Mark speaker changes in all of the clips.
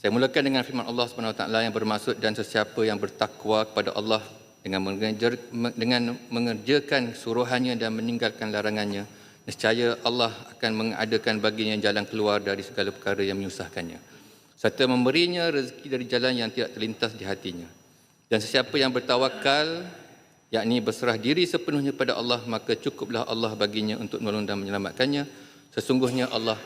Speaker 1: Saya mulakan dengan firman Allah Subhanahu Taala yang bermaksud dan sesiapa yang bertakwa kepada Allah dengan mengejar, dengan mengerjakan suruhannya dan meninggalkan larangannya, nescaya Allah akan mengadakan baginya jalan keluar dari segala perkara yang menyusahkannya serta memberinya rezeki dari jalan yang tidak terlintas di hatinya. Dan sesiapa yang bertawakal, yakni berserah diri sepenuhnya pada Allah, maka cukuplah Allah baginya untuk menolong dan menyelamatkannya. Sesungguhnya Allah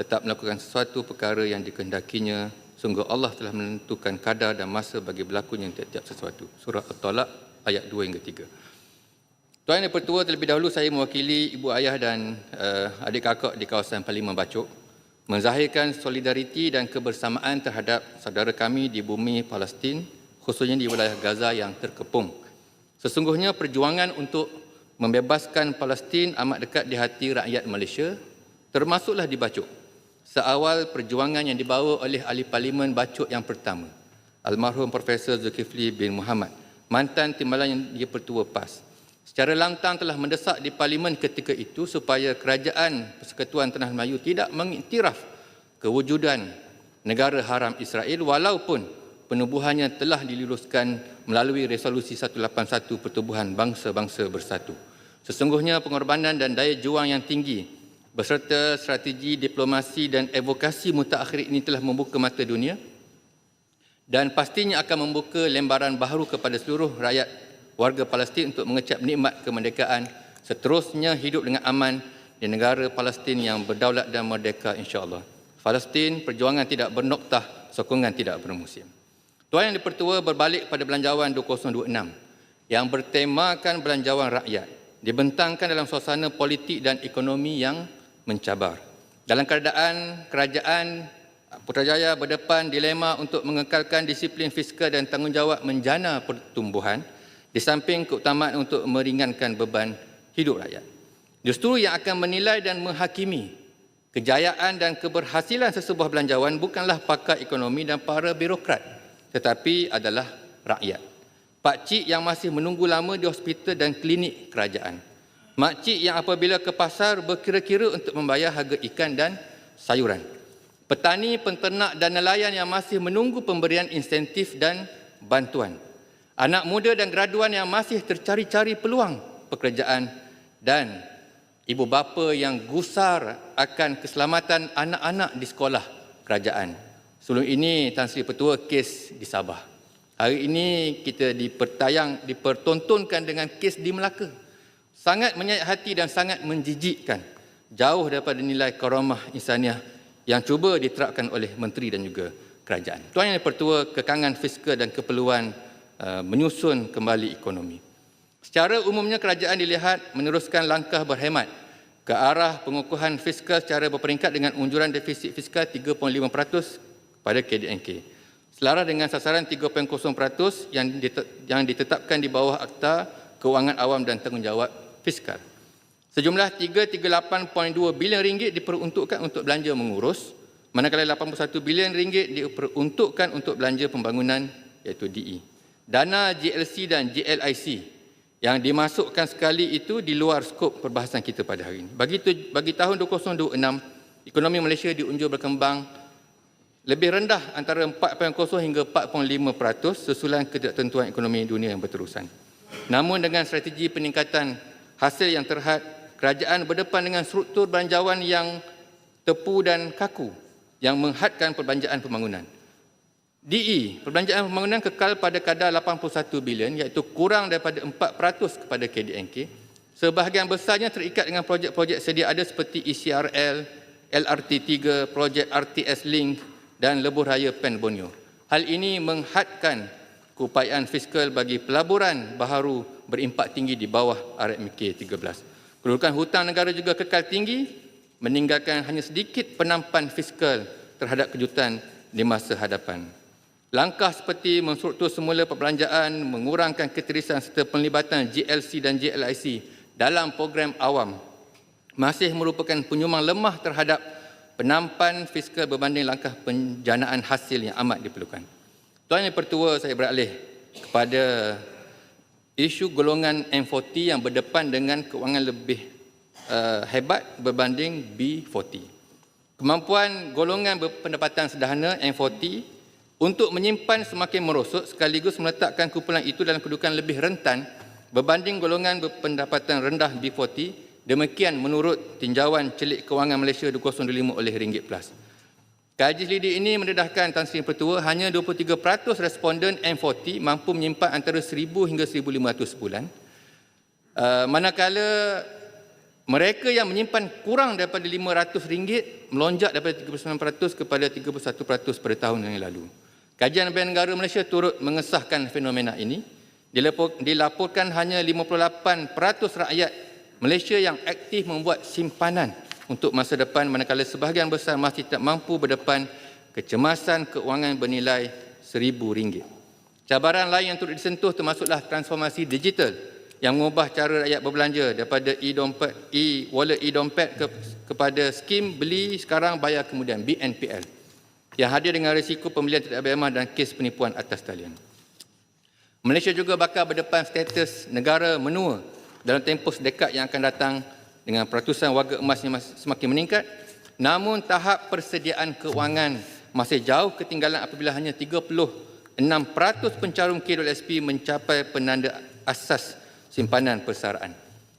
Speaker 1: tetap melakukan sesuatu perkara yang dikehendakinya. Sungguh Allah telah menentukan kadar dan masa bagi berlakunya tiap-tiap sesuatu. Surah At-Talaq ayat 2 hingga 3. Tuan Yang Pertua, terlebih dahulu saya mewakili ibu ayah dan uh, adik kakak di kawasan Parlimen Bacok menzahirkan solidariti dan kebersamaan terhadap saudara kami di bumi Palestin, khususnya di wilayah Gaza yang terkepung. Sesungguhnya perjuangan untuk membebaskan Palestin amat dekat di hati rakyat Malaysia, termasuklah di Bacok. Seawal perjuangan yang dibawa oleh ahli parlimen Bacok yang pertama, almarhum Profesor Zulkifli bin Muhammad, mantan timbalan yang dia pertua PAS secara lantang telah mendesak di parlimen ketika itu supaya kerajaan Persekutuan Tanah Melayu tidak mengiktiraf kewujudan negara haram Israel walaupun penubuhannya telah diluluskan melalui resolusi 181 Pertubuhan Bangsa-Bangsa Bersatu. Sesungguhnya pengorbanan dan daya juang yang tinggi beserta strategi diplomasi dan advokasi mutakhir ini telah membuka mata dunia dan pastinya akan membuka lembaran baru kepada seluruh rakyat warga Palestin untuk mengecap nikmat kemerdekaan seterusnya hidup dengan aman di negara Palestin yang berdaulat dan merdeka insya-Allah. Palestin perjuangan tidak bernoktah, sokongan tidak bermusim. Tuan yang dipertua berbalik pada belanjawan 2026 yang bertemakan belanjawan rakyat dibentangkan dalam suasana politik dan ekonomi yang mencabar. Dalam keadaan kerajaan Putrajaya berdepan dilema untuk mengekalkan disiplin fiskal dan tanggungjawab menjana pertumbuhan, di samping keutamaan untuk meringankan beban hidup rakyat. Justru yang akan menilai dan menghakimi kejayaan dan keberhasilan sesebuah belanjawan bukanlah pakar ekonomi dan para birokrat, tetapi adalah rakyat. Pak Cik yang masih menunggu lama di hospital dan klinik kerajaan. Mak Cik yang apabila ke pasar berkira-kira untuk membayar harga ikan dan sayuran. Petani, penternak dan nelayan yang masih menunggu pemberian insentif dan bantuan anak muda dan graduan yang masih tercari-cari peluang pekerjaan dan ibu bapa yang gusar akan keselamatan anak-anak di sekolah kerajaan. Sebelum ini Tan Sri Petua kes di Sabah. Hari ini kita dipertayang dipertontonkan dengan kes di Melaka. Sangat menyayat hati dan sangat menjijikkan. Jauh daripada nilai karamah insaniah yang cuba diterapkan oleh menteri dan juga kerajaan. Tuan Yang Pertua, kekangan fiskal dan keperluan Uh, menyusun kembali ekonomi. Secara umumnya kerajaan dilihat meneruskan langkah berhemat ke arah pengukuhan fiskal secara berperingkat dengan unjuran defisit fiskal 3.5% pada KDNK. Selaras dengan sasaran 3.0% yang ditetapkan di bawah Akta Keuangan Awam dan Tanggungjawab Fiskal. Sejumlah 338.2 bilion ringgit diperuntukkan untuk belanja mengurus, manakala 81 bilion ringgit diperuntukkan untuk belanja pembangunan iaitu DE dana GLC dan GLIC yang dimasukkan sekali itu di luar skop perbahasan kita pada hari ini. Bagi, tu, bagi tahun 2026, ekonomi Malaysia diunjur berkembang lebih rendah antara 4.0 hingga 4.5% sesulan ketidaktentuan ekonomi dunia yang berterusan. Namun dengan strategi peningkatan hasil yang terhad, kerajaan berdepan dengan struktur belanjawan yang tepu dan kaku yang menghadkan perbelanjaan pembangunan. DE, perbelanjaan pembangunan kekal pada kadar 81 bilion iaitu kurang daripada 4% kepada KDNK. Sebahagian besarnya terikat dengan projek-projek sedia ada seperti ECRL, LRT3, projek RTS Link dan lebuh raya Pen. Hal ini menghadkan keupayaan fiskal bagi pelaburan baharu berimpak tinggi di bawah RMK 13. Kedudukan hutang negara juga kekal tinggi meninggalkan hanya sedikit penampan fiskal terhadap kejutan di masa hadapan. Langkah seperti menstruktur semula perbelanjaan, mengurangkan keterisan serta penlibatan GLC dan GLIC dalam program awam masih merupakan penyumbang lemah terhadap penampan fiskal berbanding langkah penjanaan hasil yang amat diperlukan. Tuan Yang Pertua, saya beralih kepada isu golongan M40 yang berdepan dengan keuangan lebih uh, hebat berbanding B40. Kemampuan golongan berpendapatan sederhana M40 Untuk menyimpan semakin merosot sekaligus meletakkan kumpulan itu dalam kedudukan lebih rentan berbanding golongan berpendapatan rendah B40, demikian menurut tinjauan celik kewangan Malaysia 2025 oleh Ringgit Plus. Kaji selidik ini mendedahkan Tan Sri Pertua hanya 23% responden M40 mampu menyimpan antara 1,000 hingga 1,500 sebulan. Uh, manakala mereka yang menyimpan kurang daripada RM500 melonjak daripada 39% kepada 31% pada tahun yang lalu. Kajian Bank Negara Malaysia turut mengesahkan fenomena ini. Dilaporkan hanya 58% rakyat Malaysia yang aktif membuat simpanan untuk masa depan manakala sebahagian besar masih tidak mampu berdepan kecemasan keuangan bernilai RM1,000. Cabaran lain yang turut disentuh termasuklah transformasi digital yang mengubah cara rakyat berbelanja daripada e-dompet, e-wallet e-dompet ke, kepada skim beli sekarang bayar kemudian BNPL yang hadir dengan risiko pembelian tidak beremah dan kes penipuan atas talian. Malaysia juga bakal berdepan status negara menua dalam tempoh sedekat yang akan datang dengan peratusan warga emas yang semakin meningkat namun tahap persediaan keuangan masih jauh ketinggalan apabila hanya 36% pencarum KWSP mencapai penanda asas simpanan persaraan.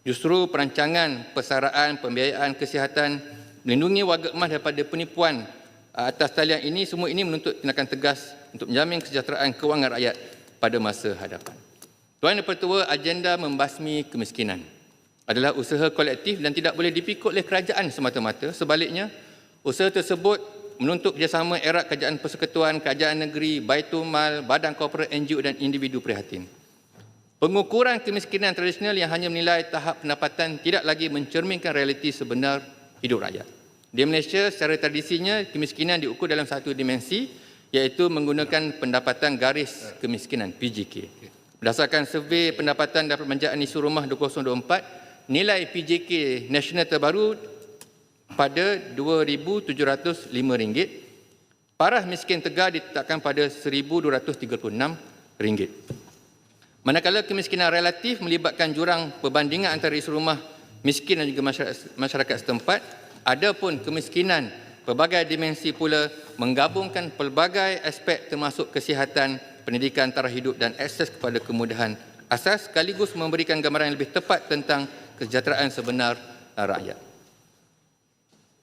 Speaker 1: Justru perancangan persaraan, pembiayaan kesihatan melindungi warga emas daripada penipuan atas talian ini semua ini menuntut tindakan tegas untuk menjamin kesejahteraan keuangan rakyat pada masa hadapan. Tuan Yang Pertua, agenda membasmi kemiskinan adalah usaha kolektif dan tidak boleh dipikul oleh kerajaan semata-mata. Sebaliknya, usaha tersebut menuntut kerjasama erat kerajaan persekutuan, kerajaan negeri, baitul mal, badan korporat, NGO dan individu prihatin. Pengukuran kemiskinan tradisional yang hanya menilai tahap pendapatan tidak lagi mencerminkan realiti sebenar hidup rakyat. Di Malaysia, secara tradisinya, kemiskinan diukur dalam satu dimensi, iaitu menggunakan pendapatan garis kemiskinan, PGK. Berdasarkan survei pendapatan dan perbelanjaan isu rumah 2024, nilai PJK nasional terbaru pada RM2,705. Parah miskin tegar ditetapkan pada RM1,236. Manakala kemiskinan relatif melibatkan jurang perbandingan antara isu rumah miskin dan juga masyarakat, setempat, adapun kemiskinan pelbagai dimensi pula menggabungkan pelbagai aspek termasuk kesihatan, pendidikan taraf hidup dan akses kepada kemudahan asas sekaligus memberikan gambaran yang lebih tepat tentang kesejahteraan sebenar rakyat.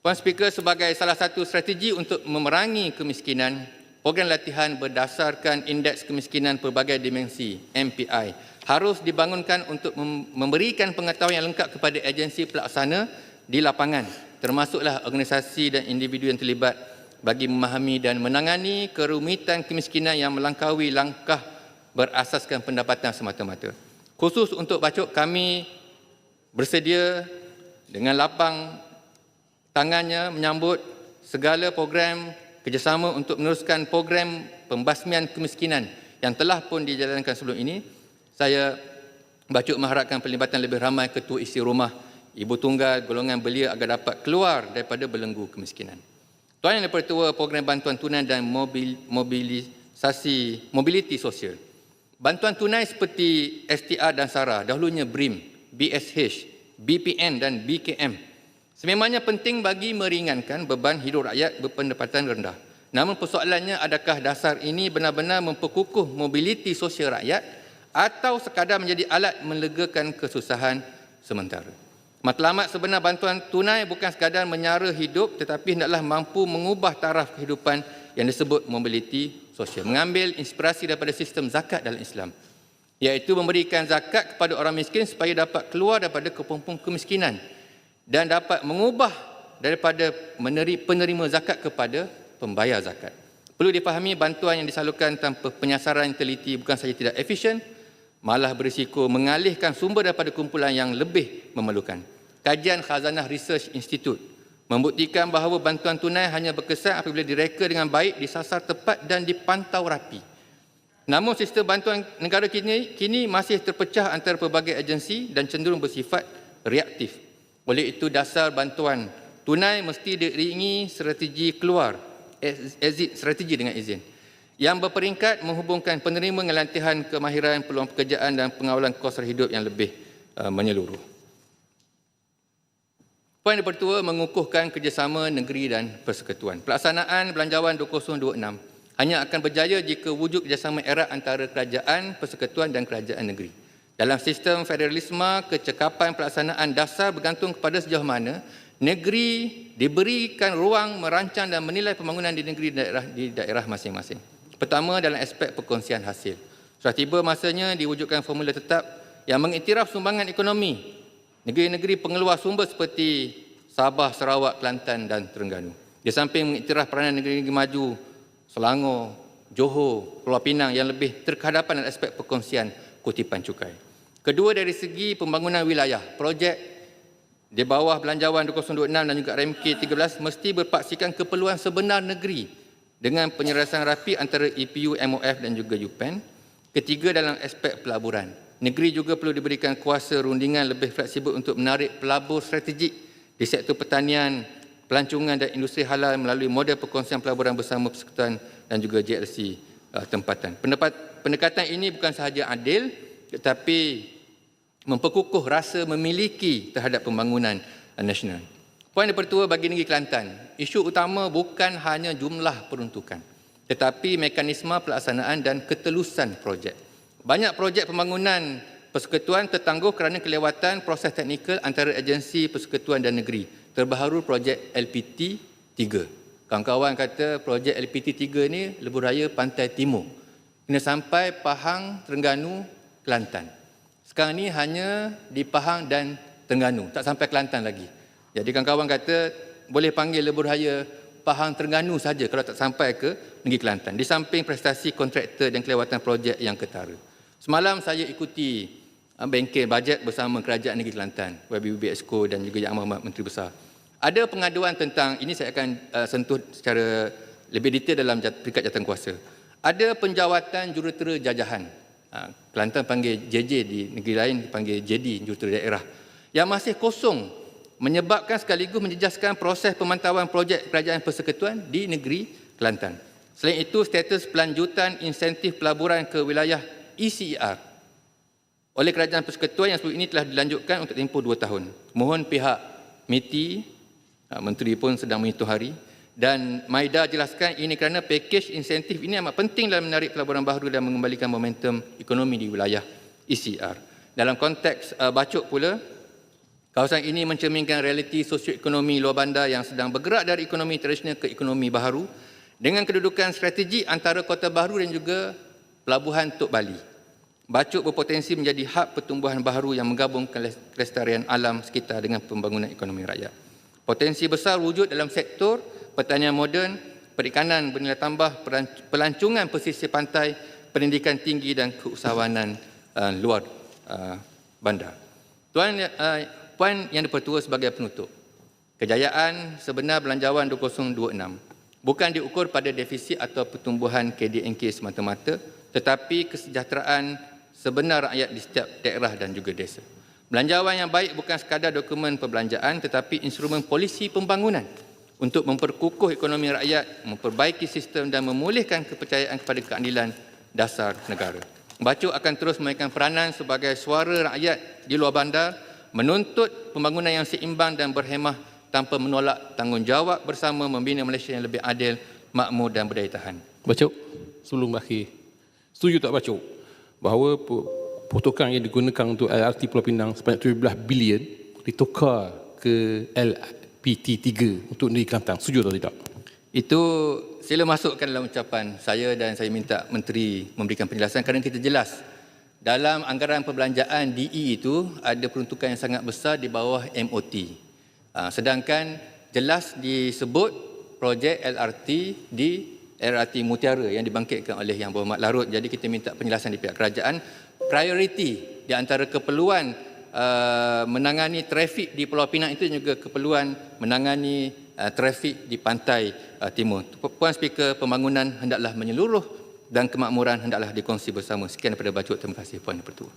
Speaker 1: Puan Speaker, sebagai salah satu strategi untuk memerangi kemiskinan, program latihan berdasarkan indeks kemiskinan pelbagai dimensi MPI harus dibangunkan untuk memberikan pengetahuan yang lengkap kepada agensi pelaksana di lapangan termasuklah organisasi dan individu yang terlibat bagi memahami dan menangani kerumitan kemiskinan yang melangkaui langkah berasaskan pendapatan semata-mata. Khusus untuk bacuk kami bersedia dengan lapang tangannya menyambut segala program kerjasama untuk meneruskan program pembasmian kemiskinan yang telah pun dijalankan sebelum ini. Saya bacuk mengharapkan pelibatan lebih ramai ketua isi rumah, ibu tunggal, golongan belia agar dapat keluar daripada belenggu kemiskinan. Tuan Yang Dipertua Program Bantuan Tunai dan mobil, Mobilisasi Mobiliti Sosial. Bantuan tunai seperti STR dan SARA, dahulunya BRIM, BSH, BPN dan BKM. Sememangnya penting bagi meringankan beban hidup rakyat berpendapatan rendah. Namun persoalannya adakah dasar ini benar-benar memperkukuh mobiliti sosial rakyat atau sekadar menjadi alat melegakan kesusahan sementara. Matlamat sebenar bantuan tunai bukan sekadar menyara hidup tetapi hendaklah mampu mengubah taraf kehidupan yang disebut mobiliti sosial. Mengambil inspirasi daripada sistem zakat dalam Islam iaitu memberikan zakat kepada orang miskin supaya dapat keluar daripada kepompong kemiskinan dan dapat mengubah daripada penerima zakat kepada pembayar zakat. Perlu dipahami bantuan yang disalurkan tanpa penyasaran yang teliti bukan sahaja tidak efisien, malah berisiko mengalihkan sumber daripada kumpulan yang lebih memerlukan. Kajian Khazanah Research Institute membuktikan bahawa bantuan tunai hanya berkesan apabila direka dengan baik, disasar tepat dan dipantau rapi. Namun sistem bantuan negara kini, kini masih terpecah antara pelbagai agensi dan cenderung bersifat reaktif. Oleh itu dasar bantuan tunai mesti diiringi strategi keluar, exit strategi dengan izin. Yang berperingkat menghubungkan penerima dengan latihan kemahiran peluang pekerjaan dan pengawalan kos hidup yang lebih uh, menyeluruh. Poin pertama mengukuhkan kerjasama negeri dan persekutuan. Pelaksanaan Belanjawan 2026 hanya akan berjaya jika wujud kerjasama erat antara kerajaan, persekutuan dan kerajaan negeri. Dalam sistem federalisme, kecekapan pelaksanaan dasar bergantung kepada sejauh mana negeri diberikan ruang merancang dan menilai pembangunan di negeri daerah di daerah masing-masing. Pertama dalam aspek perkongsian hasil. Sudah tiba masanya diwujudkan formula tetap yang mengiktiraf sumbangan ekonomi negeri-negeri pengeluar sumber seperti Sabah, Sarawak, Kelantan dan Terengganu. Di samping mengiktiraf peranan negeri-negeri maju Selangor, Johor, Pulau Pinang yang lebih terkehadapan dalam aspek perkongsian kutipan cukai. Kedua dari segi pembangunan wilayah, projek di bawah Belanjawan 2026 dan juga RMK 13 mesti berpaksikan keperluan sebenar negeri dengan penyelesaian rapi antara EPU, MOF dan juga UPEN. Ketiga dalam aspek pelaburan. Negeri juga perlu diberikan kuasa rundingan lebih fleksibel untuk menarik pelabur strategik di sektor pertanian, pelancongan dan industri halal melalui model perkongsian pelaburan bersama persekutuan dan juga JLC uh, tempatan. Pendapat, pendekatan ini bukan sahaja adil tetapi memperkukuh rasa memiliki terhadap pembangunan uh, nasional. Poin yang pertama bagi negeri Kelantan, isu utama bukan hanya jumlah peruntukan tetapi mekanisme pelaksanaan dan ketelusan projek. Banyak projek pembangunan persekutuan tertangguh kerana kelewatan proses teknikal antara agensi persekutuan dan negeri. Terbaharu projek LPT 3. Kawan-kawan kata projek LPT 3 ni lebuh raya pantai timur. Kena sampai Pahang, Terengganu, Kelantan. Sekarang ni hanya di Pahang dan Terengganu, tak sampai Kelantan lagi. Jadi kawan-kawan kata boleh panggil lebuh raya Pahang Terengganu saja kalau tak sampai ke negeri Kelantan. Di samping prestasi kontraktor dan kelewatan projek yang ketara. Semalam saya ikuti bengkel bajet bersama Kerajaan Negeri Kelantan, YBB Exco dan juga Yang Amat Menteri Besar. Ada pengaduan tentang, ini saya akan uh, sentuh secara lebih detail dalam jat, peringkat jatuh kuasa. Ada penjawatan jurutera jajahan. Uh, Kelantan panggil JJ di negeri lain panggil JD, jurutera daerah. Yang masih kosong menyebabkan sekaligus menjejaskan proses pemantauan projek kerajaan persekutuan di negeri Kelantan. Selain itu, status pelanjutan insentif pelaburan ke wilayah ECER oleh kerajaan persekutuan yang sebelum ini telah dilanjutkan untuk tempoh dua tahun. Mohon pihak MITI, ah, Menteri pun sedang menghitung hari, dan MAIDA jelaskan ini kerana pakej insentif ini amat penting dalam menarik pelaburan baharu dan mengembalikan momentum ekonomi di wilayah ECR. Dalam konteks uh, Bacuk pula, Kawasan ini mencerminkan realiti sosioekonomi luar bandar yang sedang bergerak dari ekonomi tradisional ke ekonomi baharu dengan kedudukan strategi antara kota baharu dan juga pelabuhan Tok Bali. Bacuk berpotensi menjadi hak pertumbuhan baharu yang menggabungkan kelestarian alam sekitar dengan pembangunan ekonomi rakyat. Potensi besar wujud dalam sektor pertanian moden, perikanan bernilai tambah, pelancongan pesisir pantai, pendidikan tinggi dan keusahawanan uh, luar uh, bandar. Tuan uh, Poin yang dipertua sebagai penutup. Kejayaan sebenar belanjawan 2026 bukan diukur pada defisit atau pertumbuhan KDNK semata-mata tetapi kesejahteraan sebenar rakyat di setiap daerah dan juga desa. Belanjawan yang baik bukan sekadar dokumen perbelanjaan tetapi instrumen polisi pembangunan untuk memperkukuh ekonomi rakyat, memperbaiki sistem dan memulihkan kepercayaan kepada keadilan dasar negara. Bacuk akan terus memainkan peranan sebagai suara rakyat di luar bandar menuntut pembangunan yang seimbang dan berhemah tanpa menolak tanggungjawab bersama membina Malaysia yang lebih adil, makmur dan berdaya tahan.
Speaker 2: Bacuk, sebelum berakhir, setuju tak Bacuk bahawa pertukaran yang digunakan untuk LRT Pulau Pinang sebanyak 17 bilion ditukar ke LPT 3 untuk negeri Kelantan. Setuju atau tidak?
Speaker 1: Itu sila masukkan dalam ucapan saya dan saya minta Menteri memberikan penjelasan kerana kita jelas dalam anggaran perbelanjaan DE itu ada peruntukan yang sangat besar di bawah MOT. Ah, sedangkan jelas disebut projek LRT di LRT Mutiara yang dibangkitkan oleh Yang Berhormat Larut. Jadi kita minta penjelasan di pihak kerajaan. Prioriti di antara keperluan uh, menangani trafik di Pulau Pinang itu juga keperluan menangani uh, trafik di pantai uh, timur. Puan Speaker, pembangunan hendaklah menyeluruh dan kemakmuran hendaklah dikongsi bersama. Sekian daripada Bacuk. Terima kasih Puan Pertua.